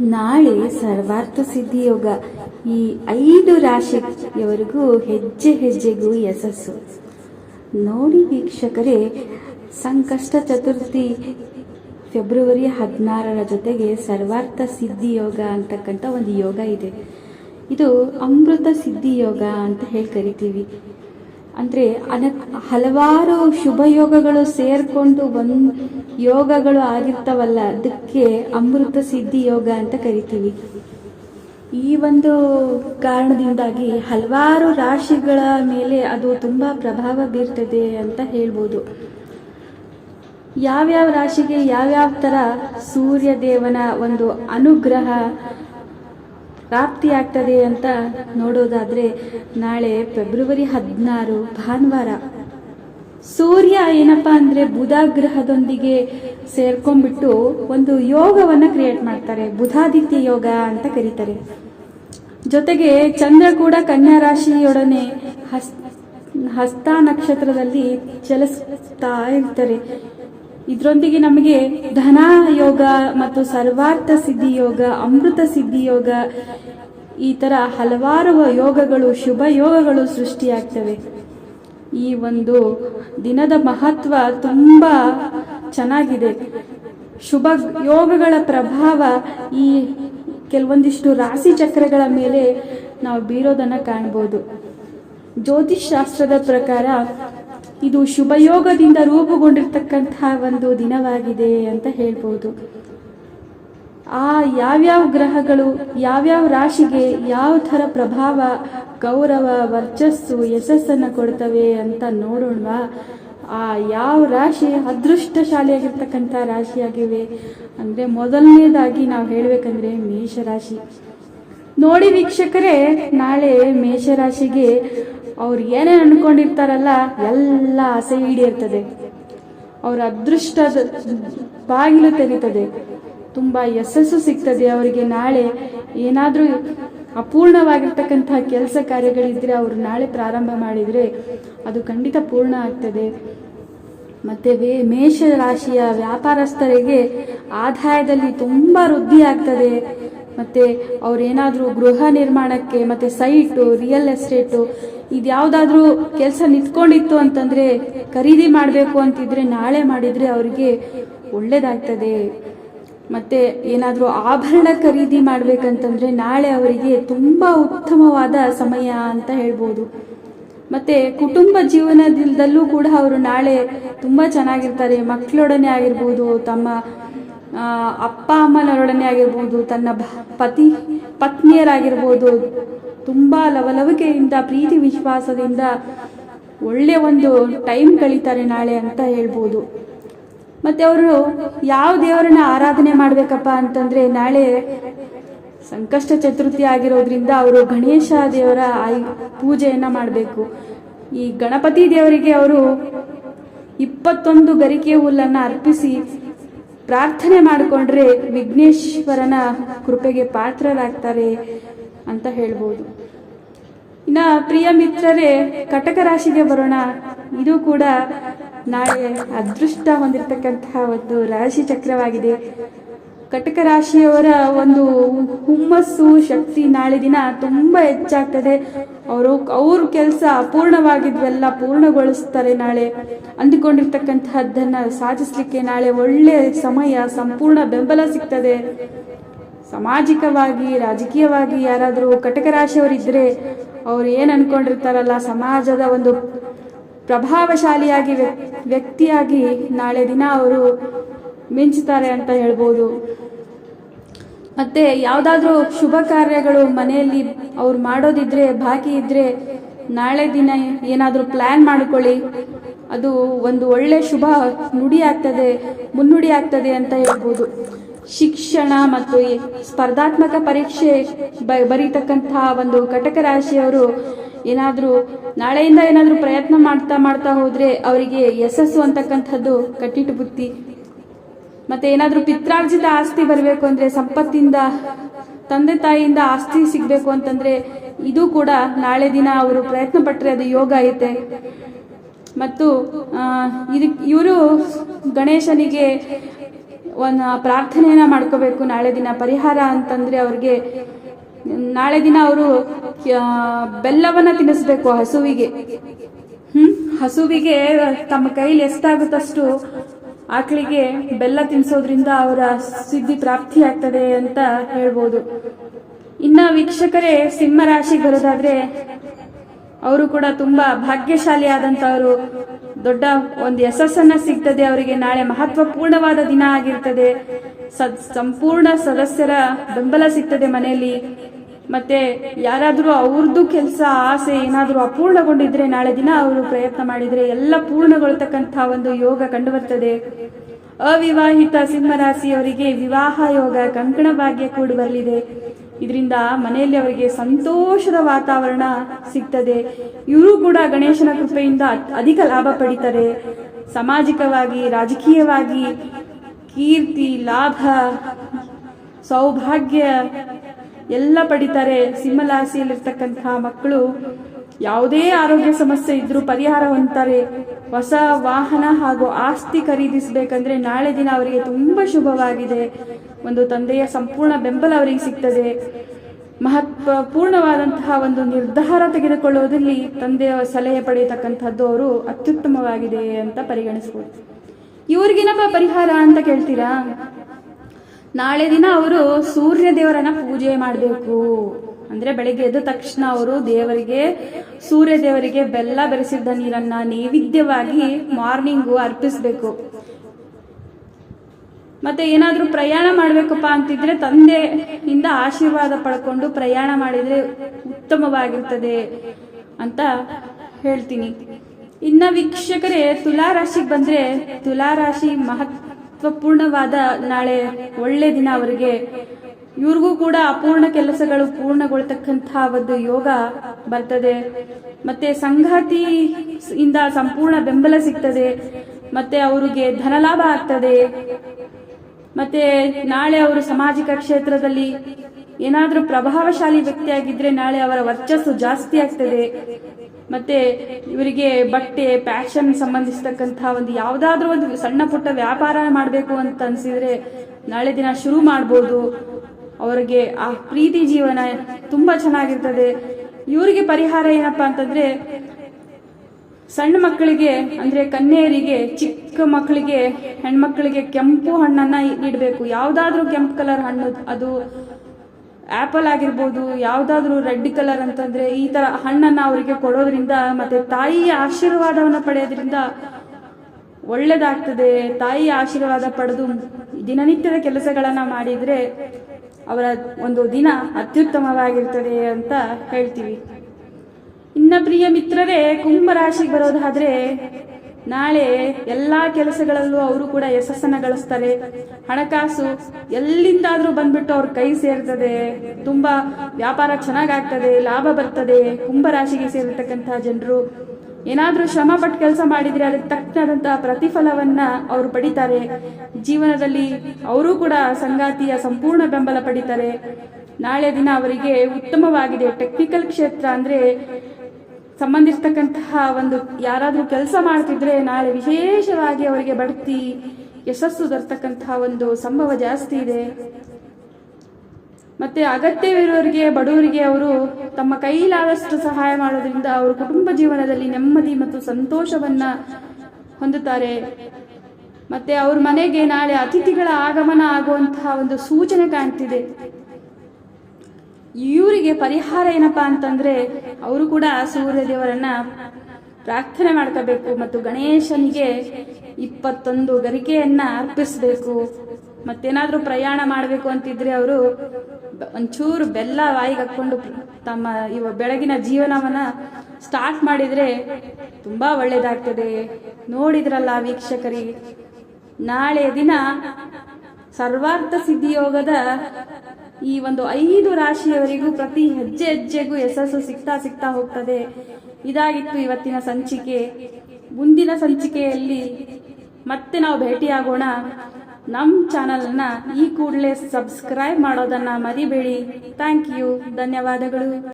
ನಾಳೆ ಸರ್ವಾರ್ಥ ಸಿದ್ಧಿ ಯೋಗ ಈ ಐದು ರಾಶಿಯವರೆಗೂ ಹೆಜ್ಜೆ ಹೆಜ್ಜೆಗೂ ಯಶಸ್ಸು. ನೋಡಿ ವೀಕ್ಷಕರೇ, ಸಂಕಷ್ಟ ಚತುರ್ಥಿ ಫೆಬ್ರವರಿ ಹದಿನಾರರ ಜೊತೆಗೆ ಸರ್ವಾರ್ಥ ಸಿದ್ಧಿ ಯೋಗ ಅಂತಕ್ಕಂಥ ಒಂದು ಯೋಗ ಇದೆ. ಇದು ಅಮೃತ ಸಿದ್ಧಿ ಯೋಗ ಅಂತ ಹೇಳಿ ಕರಿತೀವಿ. ಅಂದರೆ ಅನ ಹಲವಾರು ಶುಭ ಯೋಗಗಳು ಸೇರಿಕೊಂಡು ಒಂದು ಯೋಗಗಳು ಆಗಿರ್ತಾವಲ್ಲ, ಅದಕ್ಕೆ ಅಮೃತ ಸಿದ್ಧಿ ಯೋಗ ಅಂತ ಕರಿತೀವಿ. ಈ ಒಂದು ಕಾರಣದಿಂದಾಗಿ ಹಲವಾರು ರಾಶಿಗಳ ಮೇಲೆ ಅದು ತುಂಬ ಪ್ರಭಾವ ಬೀರ್ತದೆ ಅಂತ ಹೇಳ್ಬೋದು. ಯಾವ್ಯಾವ ರಾಶಿಗೆ ಯಾವ್ಯಾವ ಥರ ಸೂರ್ಯ ದೇವನ ಒಂದು ಅನುಗ್ರಹ ಪ್ರಾಪ್ತಿಯಾಗ್ತದೆ ಅಂತ ನೋಡೋದಾದ್ರೆ ನಾಳೆ ಫೆಬ್ರವರಿ ಹದಿನಾರು, ಭಾನುವಾರ. ಸೂರ್ಯ ಏನಪ್ಪ ಅಂದ್ರೆ ಬುಧ ಗ್ರಹದೊಂದಿಗೆ ಸೇರ್ಕೊಂಡ್ಬಿಟ್ಟು ಒಂದು ಯೋಗವನ್ನ ಕ್ರಿಯೇಟ್ ಮಾಡ್ತಾರೆ. ಬುಧಾದಿತ್ಯ ಯೋಗ ಅಂತ ಕರೀತಾರೆ. ಜೊತೆಗೆ ಚಂದ್ರ ಕೂಡ ಕನ್ಯಾ ರಾಶಿಯೊಡನೆ ಹಸ್ ಹಸ್ತ ನಕ್ಷತ್ರದಲ್ಲಿ ಚಲಿಸ್ತಾ ಇರ್ತಾರೆ. ಇದರೊಂದಿಗೆ ನಮಗೆ ಧನ ಯೋಗ ಮತ್ತು ಸರ್ವಾರ್ಥ ಸಿದ್ಧಿ ಯೋಗ ಅಮೃತ ಸಿದ್ಧಿ ಯೋಗ ಈ ತರ ಹಲವಾರು ಯೋಗಗಳು, ಶುಭ ಯೋಗಗಳು ಸೃಷ್ಟಿಯಾಗ್ತವೆ. ಈ ಒಂದು ದಿನದ ಮಹತ್ವ ತುಂಬ ಚೆನ್ನಾಗಿದೆ. ಶುಭ ಯೋಗಗಳ ಪ್ರಭಾವ ಈ ಕೆಲವೊಂದಿಷ್ಟು ರಾಶಿ ಚಕ್ರಗಳ ಮೇಲೆ ನಾವು ಬೀರೋದನ್ನ ಕಾಣ್ಬೋದು. ಜ್ಯೋತಿಷ್ ಶಾಸ್ತ್ರದ ಪ್ರಕಾರ ಇದು ಶುಭಯೋಗದಿಂದ ರೂಪುಗೊಂಡಿರ್ತಕ್ಕಂತಹ ಒಂದು ದಿನವಾಗಿದೆ ಅಂತ ಹೇಳ್ಬೋದು. ಆ ಯಾವ್ಯಾವ ಗ್ರಹಗಳು, ಯಾವ್ಯಾವ ರಾಶಿಗೆ ಯಾವ ಥರ ಪ್ರಭಾವ, ಗೌರವ, ವರ್ಚಸ್ಸು, ಯಶಸ್ಸನ್ನು ಕೊಡ್ತವೆ ಅಂತ ನೋಡೋಣವಾ. ಆ ಯಾವ ರಾಶಿ ಅದೃಷ್ಟಶಾಲಿಯಾಗಿರ್ತಕ್ಕಂಥ ರಾಶಿಯಾಗಿವೆ. ಅಂದರೆ ಮೊದಲನೇದಾಗಿ ನಾವು ಹೇಳಬೇಕಂದ್ರೆ ಮೇಷರಾಶಿ. ನೋಡಿ ವೀಕ್ಷಕರೇ, ನಾಳೆ ಮೇಷರಾಶಿಗೆ ಅವ್ರು ಏನೇ ಅನ್ಕೊಂಡಿರ್ತಾರಲ್ಲ, ಎಲ್ಲ ಆಸೆ ಈಡೇರ್ತದೆ. ಅವ್ರ ಅದೃಷ್ಟದ ಬಾಗಿಲು ತೆರೀತದೆ ತುಂಬ ಯಶಸ್ಸು ಸಿಗ್ತದೆ ಅವರಿಗೆ. ನಾಳೆ ಏನಾದರೂ ಅಪೂರ್ಣವಾಗಿರ್ತಕ್ಕಂತಹ ಕೆಲಸ ಕಾರ್ಯಗಳಿದ್ರೆ ಅವರು ನಾಳೆ ಪ್ರಾರಂಭ ಮಾಡಿದರೆ ಅದು ಖಂಡಿತ ಪೂರ್ಣ ಆಗ್ತದೆ. ಮತ್ತು ವೇ ಮೇಷ ರಾಶಿಯ ವ್ಯಾಪಾರಸ್ಥರಿಗೆ ಆದಾಯದಲ್ಲಿ ತುಂಬ ವೃದ್ಧಿ ಆಗ್ತದೆ. ಮತ್ತು ಅವ್ರೇನಾದರೂ ಗೃಹ ನಿರ್ಮಾಣಕ್ಕೆ, ಮತ್ತು ಸೈಟು ರಿಯಲ್ ಎಸ್ಟೇಟು ಇದ್ಯಾವುದಾದ್ರೂ ಕೆಲಸ ನಿಂತ್ಕೊಂಡಿತ್ತು ಅಂತಂದರೆ ಖರೀದಿ ಮಾಡಬೇಕು ಅಂತಿದ್ರೆ ನಾಳೆ ಮಾಡಿದರೆ ಅವರಿಗೆ ಒಳ್ಳೆಯದಾಗ್ತದೆ ಮತ್ತು ಏನಾದರೂ ಆಭರಣ ಖರೀದಿ ಮಾಡಬೇಕಂತಂದರೆ ನಾಳೆ ಅವರಿಗೆ ತುಂಬ ಉತ್ತಮವಾದ ಸಮಯ ಅಂತ ಹೇಳ್ಬೋದು. ಮತ್ತು ಕುಟುಂಬ ಜೀವನದಲ್ಲೂ ಕೂಡ ಅವರು ನಾಳೆ ತುಂಬ ಚೆನ್ನಾಗಿರ್ತಾರೆ. ಮಕ್ಕಳೊಡನೆ ಆಗಿರ್ಬೋದು, ತಮ್ಮ ಅಪ್ಪ ಅಮ್ಮನೊಡನೆ ಆಗಿರ್ಬೋದು, ತನ್ನ ಪತಿ, ಪತ್ನಿಯರಾಗಿರ್ಬೋದು, ತುಂಬ ಲವಲವಿಕೆಯಿಂದ, ಪ್ರೀತಿ ವಿಶ್ವಾಸದಿಂದ ಒಳ್ಳೆಯ ಒಂದು ಟೈಮ್ ಕಳೀತಾರೆ ನಾಳೆ ಅಂತ ಹೇಳ್ಬೋದು. ಮತ್ತು ಅವರು ಯಾವ ದೇವರನ್ನ ಆರಾಧನೆ ಮಾಡಬೇಕಪ್ಪ ಅಂತಂದರೆ ನಾಳೆ ಸಂಕಷ್ಟ ಚತುರ್ಥಿ ಆಗಿರೋದ್ರಿಂದ ಅವರು ಗಣೇಶ ದೇವರ ಪೂಜೆಯನ್ನು ಮಾಡಬೇಕು. ಈ ಗಣಪತಿ ದೇವರಿಗೆ ಅವರು ಇಪ್ಪತ್ತೊಂದು ಗರಿಕೆ ಹುಲ್ಲನ್ನು ಅರ್ಪಿಸಿ ಪ್ರಾರ್ಥನೆ ಮಾಡಿಕೊಂಡ್ರೆ ವಿಘ್ನೇಶ್ವರನ ಕೃಪೆಗೆ ಪಾತ್ರರಾಗ್ತಾರೆ ಅಂತ ಹೇಳ್ಬೋದು. ಇನ್ನ ಪ್ರಿಯ ಮಿತ್ರರೇ, ಕಟಕ ರಾಶಿಗೆ ಬರೋಣ. ಇದು ಕೂಡ ನಾಳೆ ಅದೃಷ್ಟ ಹೊಂದಿರತಕ್ಕಂತಹ ಒಂದು ರಾಶಿ ಚಕ್ರವಾಗಿದೆ. ಕಟಕ ರಾಶಿಯವರ ಒಂದು ಹುಮ್ಮಸ್ಸು, ಶಕ್ತಿ ನಾಳೆ ದಿನ ತುಂಬ ಹೆಚ್ಚಾಗ್ತದೆ. ಅವರು, ಅವ್ರ ಕೆಲಸ ಅಪೂರ್ಣವಾಗಿದ್ವೆಲ್ಲ ಪೂರ್ಣಗೊಳಿಸ್ತಾರೆ ನಾಳೆ. ಅಂದುಕೊಂಡಿರ್ತಕ್ಕಂತಹದ್ದನ್ನು ಸಾಧಿಸಲಿಕ್ಕೆ ನಾಳೆ ಒಳ್ಳೆಯ ಸಮಯ, ಸಂಪೂರ್ಣ ಬೆಂಬಲ ಸಿಗ್ತದೆ. ಸಾಮಾಜಿಕವಾಗಿ, ರಾಜಕೀಯವಾಗಿ ಯಾರಾದರೂ ಕಟಕ ರಾಶಿಯವರಿದ್ದರೆ ಅವ್ರು ಏನು ಅನ್ಕೊಂಡಿರ್ತಾರಲ್ಲ, ಸಮಾಜದ ಒಂದು ಪ್ರಭಾವಶಾಲಿಯಾಗಿ ವ್ಯಕ್- ವ್ಯಕ್ತಿಯಾಗಿ ನಾಳೆ ದಿನ ಅವರು ಮಿಂಚುತ್ತಾರೆ ಅಂತ ಹೇಳ್ಬೋದು. ಮತ್ತೆ ಯಾವುದಾದ್ರೂ ಶುಭ ಕಾರ್ಯಗಳು ಮನೆಯಲ್ಲಿ ಅವ್ರು ಮಾಡೋದಿದ್ರೆ, ಬಾಕಿ ಇದ್ರೆ ನಾಳೆ ದಿನ ಏನಾದರೂ ಪ್ಲ್ಯಾನ್ ಮಾಡಿಕೊಳ್ಳಿ. ಅದು ಒಂದು ಒಳ್ಳೆ ಶುಭ ನುಡಿ ಆಗ್ತದೆ, ಮುನ್ನುಡಿ ಆಗ್ತದೆ ಅಂತ ಹೇಳ್ಬೋದು. ಶಿಕ್ಷಣ ಮತ್ತು ಸ್ಪರ್ಧಾತ್ಮಕ ಪರೀಕ್ಷೆ ಬ ಬರೀತಕ್ಕಂತಹ ಒಂದು ಕಟಕ ರಾಶಿಯವರು ಏನಾದರೂ ನಾಳೆಯಿಂದ ಏನಾದರೂ ಪ್ರಯತ್ನ ಮಾಡ್ತಾ ಮಾಡ್ತಾ ಹೋದರೆ ಅವರಿಗೆ ಯಶಸ್ಸು ಅಂತಕ್ಕಂಥದ್ದು ಕಟ್ಟಿಟ್ಟು ಬುತ್ತಿ ಮತ್ತೆ ಏನಾದರೂ ಪಿತ್ರಾರ್ಜಿತ ಆಸ್ತಿ ಬರಬೇಕು ಅಂದರೆ ಸಂಪತ್ತಿಂದ, ತಂದೆ ತಾಯಿಯಿಂದ ಆಸ್ತಿ ಸಿಗಬೇಕು ಅಂತಂದರೆ ಇದು ಕೂಡ ನಾಳೆ ದಿನ ಅವರು ಪ್ರಯತ್ನ ಪಟ್ಟರೆ ಅದು ಯೋಗ ಐತೆ. ಮತ್ತು ಇವರು ಗಣೇಶನಿಗೆ ಒಂದು ಪ್ರಾರ್ಥನೆಯನ್ನ ಮಾಡ್ಕೋಬೇಕು ನಾಳೆ ದಿನ ಪರಿಹಾರ ಅಂತಂದ್ರೆ ಅವ್ರಿಗೆ ನಾಳೆ ದಿನ ಅವರು ಬೆಲ್ಲವನ್ನ ತಿನ್ನಿಸ್ಬೇಕು ಹಸುವಿಗೆ. ಹ್ಮ್? ಹಸುವಿಗೆ ತಮ್ಮ ಕೈಲಿ ಎಷ್ಟಾಗುತ್ತಷ್ಟು ಆಕಳಿಗೆ ಬೆಲ್ಲ ತಿನ್ನಿಸೋದ್ರಿಂದ ಅವರ ಸಿದ್ಧಿ ಪ್ರಾಪ್ತಿ ಆಗ್ತದೆ ಅಂತ ಹೇಳ್ಬೋದು. ಇನ್ನ ವೀಕ್ಷಕರೇ ಸಿಂಹ ರಾಶಿ ಬರೋದಾದ್ರೆ ಅವರು ಕೂಡ ತುಂಬಾ ಭಾಗ್ಯಶಾಲಿ ಆದಂತವರು ದೊಡ್ಡ ಒಂದು ಯಶಸ್ಸನ್ನ ಸಿಗ್ತದೆ ಅವರಿಗೆ. ನಾಳೆ ಮಹತ್ವಪೂರ್ಣವಾದ ದಿನ ಆಗಿರ್ತದೆ. ಸಂಪೂರ್ಣ ಸದಸ್ಯರ ಬೆಂಬಲ ಸಿಗ್ತದೆ ಮನೆಯಲ್ಲಿ. ಮತ್ತೆ ಯಾರಾದರೂ ಅವ್ರದ್ದು ಕೆಲಸ, ಆಸೆ ಏನಾದರೂ ಅಪೂರ್ಣಗೊಂಡಿದ್ರೆ ನಾಳೆ ದಿನ ಅವರು ಪ್ರಯತ್ನ ಮಾಡಿದರೆ ಎಲ್ಲ ಪೂರ್ಣಗೊಳ್ತಕ್ಕಂಥ ಒಂದು ಯೋಗ ಕಂಡುಬರ್ತದೆ. ಅವಿವಾಹಿತ ಸಿಂಹರಾಶಿಯವರಿಗೆ ವಿವಾಹ ಯೋಗ ಕಂಕಣ ಭಾಗ್ಯ ಕೂಡ ಬರಲಿದೆ ಇದರಿಂದ ಮನೆಯಲ್ಲಿ ಅವರಿಗೆ ಸಂತೋಷದ ವಾತಾವರಣ ಸಿಗ್ತದೆ. ಇವರು ಕೂಡ ಗಣೇಶನ ಕೃಪೆಯಿಂದ ಅಧಿಕ ಲಾಭ ಪಡಿತಾರೆ. ಸಾಮಾಜಿಕವಾಗಿ, ರಾಜಕೀಯವಾಗಿ ಕೀರ್ತಿ, ಲಾಭ, ಸೌಭಾಗ್ಯ ಎಲ್ಲ ಪಡಿತಾರೆ. ಸಿಂಹಲಾಸಿಯಲ್ಲಿರ್ತಕ್ಕಂತಹ ಮಕ್ಕಳು ಯಾವುದೇ ಆರೋಗ್ಯ ಸಮಸ್ಯೆ ಇದ್ರೂ ಪರಿಹಾರ ಹೊಂದ್ತಾರೆ. ಹೊಸ ವಾಹನ ಹಾಗೂ ಆಸ್ತಿ ಖರೀದಿಸಬೇಕಂದ್ರೆ ನಾಳೆ ದಿನ ಅವರಿಗೆ ತುಂಬಾ ಶುಭವಾಗಿದೆ. ಒಂದು ತಂದೆಯ ಸಂಪೂರ್ಣ ಬೆಂಬಲ ಅವರಿಗೆ ಸಿಗ್ತದೆ. ಮಹತ್ವಪೂರ್ಣವಾದಂತಹ ಒಂದು ನಿರ್ಧಾರ ತೆಗೆದುಕೊಳ್ಳುವುದರಲ್ಲಿ ತಂದೆಯ ಸಲಹೆ ಪಡೆಯತಕ್ಕಂಥದ್ದು ಅವರು ಅತ್ಯುತ್ತಮವಾಗಿದೆ ಅಂತ ಪರಿಗಣಿಸ್ಬೋದು. ಇವ್ರಿಗೇನಪ್ಪ ಪರಿಹಾರ ಅಂತ ಕೇಳ್ತೀರಾ? ನಾಳೆ ದಿನ ಅವರು ಸೂರ್ಯ ದೇವರನ್ನ ಪೂಜೆ ಮಾಡಬೇಕು. ಅಂದ್ರೆ ಬೆಳಿಗ್ಗೆ ಎದ್ದ ತಕ್ಷಣ ಅವರು ದೇವರಿಗೆ, ಸೂರ್ಯ ದೇವರಿಗೆ ಬೆಲ್ಲ ಬೆರೆಸಿದ್ದ ನೀರನ್ನ ನೈವೇದ್ಯವಾಗಿ ಮಾರ್ನಿಂಗು ಅರ್ಪಿಸ್ಬೇಕು. ಮತ್ತೆ ಏನಾದ್ರೂ ಪ್ರಯಾಣ ಮಾಡ್ಬೇಕಪ್ಪ ಅಂತಿದ್ರೆ ತಂದೆಯಿಂದ ಆಶೀರ್ವಾದ ಪಡ್ಕೊಂಡು ಪ್ರಯಾಣ ಮಾಡಿದ್ರೆ ಉತ್ತಮವಾಗಿರ್ತದೆ ಅಂತ ಹೇಳ್ತೀನಿ. ಇನ್ನ ವೀಕ್ಷಕರೇ ತುಲಾ ರಾಶಿಗೆ ಬಂದ್ರೆ ತುಲಾ ರಾಶಿ ಮಹತ್ವಪೂರ್ಣವಾದ ನಾಳೆ ಒಳ್ಳೆ ದಿನ ಅವರಿಗೆ. ಇವ್ರಿಗೂ ಕೂಡ ಅಪೂರ್ಣ ಕೆಲಸಗಳು ಪೂರ್ಣಗೊಳ್ತಕ್ಕಂತಹ ಒಂದು ಯೋಗ ಬರ್ತದೆ. ಮತ್ತೆ ಸಂಗಾತಿ ಇಂದ ಸಂಪೂರ್ಣ ಬೆಂಬಲ ಸಿಗ್ತದೆ. ಮತ್ತೆ ಅವರಿಗೆ ಧನಲಾಭ ಆಗ್ತದೆ. ಮತ್ತೆ ನಾಳೆ ಅವರು ಸಾಮಾಜಿಕ ಕ್ಷೇತ್ರದಲ್ಲಿ ಏನಾದರೂ ಪ್ರಭಾವಶಾಲಿ ವ್ಯಕ್ತಿಯಾಗಿದ್ರೆ ನಾಳೆ ಅವರ ವರ್ಚಸ್ಸು ಜಾಸ್ತಿ ಆಗ್ತದೆ. ಮತ್ತೆ ಇವರಿಗೆ ಬಟ್ಟೆ ಫ್ಯಾಷನ್ ಸಂಬಂಧಿಸಿರ್ತಕ್ಕಂಥ ಒಂದು ಯಾವುದಾದ್ರೂ ಒಂದು ಸಣ್ಣ ಪುಟ್ಟ ವ್ಯಾಪಾರ ಮಾಡಬೇಕು ಅಂತ ಅನ್ಸಿದ್ರೆ ನಾಳೆ ದಿನ ಶುರು ಮಾಡ್ಬೋದು. ಅವರಿಗೆ ಆ ಪ್ರೀತಿ ಜೀವನ ತುಂಬಾ ಚೆನ್ನಾಗಿರ್ತದೆ. ಇವರಿಗೆ ಪರಿಹಾರ ಏನಪ್ಪಾ ಅಂತಂದ್ರೆ ಸಣ್ಣ ಮಕ್ಕಳಿಗೆ ಅಂದ್ರೆ ಕನ್ಯೆಯರಿಗೆ, ಚಿಕ್ಕ ಮಕ್ಕಳಿಗೆ, ಹೆಣ್ಮಕ್ಳಿಗೆ ಕೆಂಪು ಹಣ್ಣನ್ನ ನೀಡಬೇಕು. ಯಾವ್ದಾದ್ರು ಕೆಂಪು ಕಲರ್ ಹಣ್ಣು, ಅದು ಆಪಲ್ ಆಗಿರ್ಬೋದು, ಯಾವುದಾದ್ರೂ ರೆಡ್ ಕಲರ್ ಅಂತಂದ್ರೆ ಈ ತರ ಹಣ್ಣನ್ನ ಅವರಿಗೆ ಕೊಡೋದ್ರಿಂದ ಮತ್ತೆ ತಾಯಿಯ ಆಶೀರ್ವಾದವನ್ನು ಪಡೆಯೋದ್ರಿಂದ ಒಳ್ಳೆಯದಾಗ್ತದೆ ತಾಯಿಯ ಆಶೀರ್ವಾದ ಪಡೆದು ದಿನನಿತ್ಯದ ಕೆಲಸಗಳನ್ನು ಮಾಡಿದ್ರೆ ಅವರ ಒಂದು ದಿನ ಅತ್ಯುತ್ತಮವಾಗಿರ್ತದೆ ಅಂತ ಹೇಳ್ತೀವಿ. ಇನ್ನ ಪ್ರಿಯ ಮಿತ್ರರೇ, ಕುಂಭ ರಾಶಿಗೆ ಬರೋದಾದ್ರೆ ನಾಳೆ ಎಲ್ಲಾ ಕೆಲಸಗಳಲ್ಲೂ ಅವರು ಕೂಡ ಯಶಸ್ಸನ್ನ ಗಳಿಸ್ತಾರೆ. ಹಣಕಾಸು ಎಲ್ಲಿಂದಾದ್ರೂ ಬಂದ್ಬಿಟ್ಟು ಅವ್ರ ಕೈ ಸೇರ್ತದೆ. ತುಂಬಾ ವ್ಯಾಪಾರ ಚೆನ್ನಾಗಾಗ್ತದೆ, ಲಾಭ ಬರ್ತದೆ ಕುಂಭ ರಾಶಿಗೆ ಸೇರಿರ್ತಕ್ಕಂತಹ ಜನರು. ಏನಾದ್ರೂ ಶ್ರಮ ಪಟ್ಟು ಕೆಲಸ ಮಾಡಿದ್ರೆ ಅದಕ್ಕೆ ತಕ್ಕನಾದಂತಹ ಪ್ರತಿಫಲವನ್ನ ಅವರು ಪಡಿತಾರೆ. ಜೀವನದಲ್ಲಿ ಅವರು ಕೂಡ ಸಂಗಾತಿಯ ಸಂಪೂರ್ಣ ಬೆಂಬಲ ಪಡಿತಾರೆ. ನಾಳೆ ದಿನ ಅವರಿಗೆ ಉತ್ತಮವಾಗಿದೆ. ಟೆಕ್ನಿಕಲ್ ಕ್ಷೇತ್ರ ಅಂದ್ರೆ ಸಂಬಂಧಿಸಿರ್ತಕ್ಕಂತಹ ಒಂದು ಯಾರಾದರೂ ಕೆಲಸ ಮಾಡ್ತಿದ್ರೆ ನಾಳೆ ವಿಶೇಷವಾಗಿ ಅವರಿಗೆ ಬಡ್ತಿ, ಯಶಸ್ಸು ತರ್ತಕ್ಕಂತಹ ಒಂದು ಸಂಭವ ಜಾಸ್ತಿ ಇದೆ. ಮತ್ತೆ ಅಗತ್ಯವಿರೋರಿಗೆ, ಬಡವರಿಗೆ ಅವರು ತಮ್ಮ ಕೈಲಾದಷ್ಟು ಸಹಾಯ ಮಾಡೋದ್ರಿಂದ ಅವರು ಕುಟುಂಬ ಜೀವನದಲ್ಲಿ ನೆಮ್ಮದಿ ಮತ್ತು ಸಂತೋಷವನ್ನ ಹೊಂದುತ್ತಾರೆ. ಮತ್ತೆ ಅವ್ರ ಮನೆಗೆ ನಾಳೆ ಅತಿಥಿಗಳ ಆಗಮನ ಆಗುವಂತಹ ಒಂದು ಸೂಚನೆ ಕಾಣ್ತಿದೆ. ಇವರಿಗೆ ಪರಿಹಾರ ಏನಪ್ಪ ಅಂತಂದ್ರೆ ಅವರು ಕೂಡ ಸೂರ್ಯ ದೇವರನ್ನ ಪ್ರಾರ್ಥನೆ ಮಾಡ್ಕೋಬೇಕು ಮತ್ತು ಗಣೇಶನಿಗೆ ಇಪ್ಪತ್ತೊಂದು ಗರಿಕೆಯನ್ನ ಅರ್ಪಿಸಬೇಕು. ಮತ್ತೇನಾದ್ರೂ ಪ್ರಯಾಣ ಮಾಡಬೇಕು ಅಂತಿದ್ರೆ ಅವರು ಒಂಚೂರು ಬೆಲ್ಲ ವಾಯಿಗೆ ಹಾಕೊಂಡು ತಮ್ಮ ಇವ ಬೆಳಗಿನ ಜೀವನವನ್ನ ಸ್ಟಾರ್ಟ್ ಮಾಡಿದ್ರೆ ತುಂಬಾ ಒಳ್ಳೇದಾಗ್ತದೆ. ನೋಡಿದ್ರಲ್ಲ ವೀಕ್ಷಕರಿ, ನಾಳೆ ದಿನ ಸರ್ವಾರ್ಥ ಸಿದ್ಧಿಯೋಗದ ಈ ಒಂದು ಐದು ರಾಶಿಯವರಿಗೂ ಪ್ರತಿ ಹೆಜ್ಜೆ ಹೆಜ್ಜೆಗೂ ಯಶಸ್ಸು ಸಿಗ್ತಾ ಸಿಗ್ತಾ ಹೋಗ್ತದೆ. ಇದಾಗಿತ್ತು ಇವತ್ತಿನ ಸಂಚಿಕೆ. ಮುಂದಿನ ಸಂಚಿಕೆಯಲ್ಲಿ ಮತ್ತೆ ನಾವು ಭೇಟಿಯಾಗೋಣ. ನಮ್ಮ ಚಾನಲ್ನ ಈ ಕೂಡಲೇ ಸಬ್ಸ್ಕ್ರೈಬ್ ಮಾಡೋದನ್ನ ಮರಿಬೇಡಿ. Thank you. ಧನ್ಯವಾದಗಳು.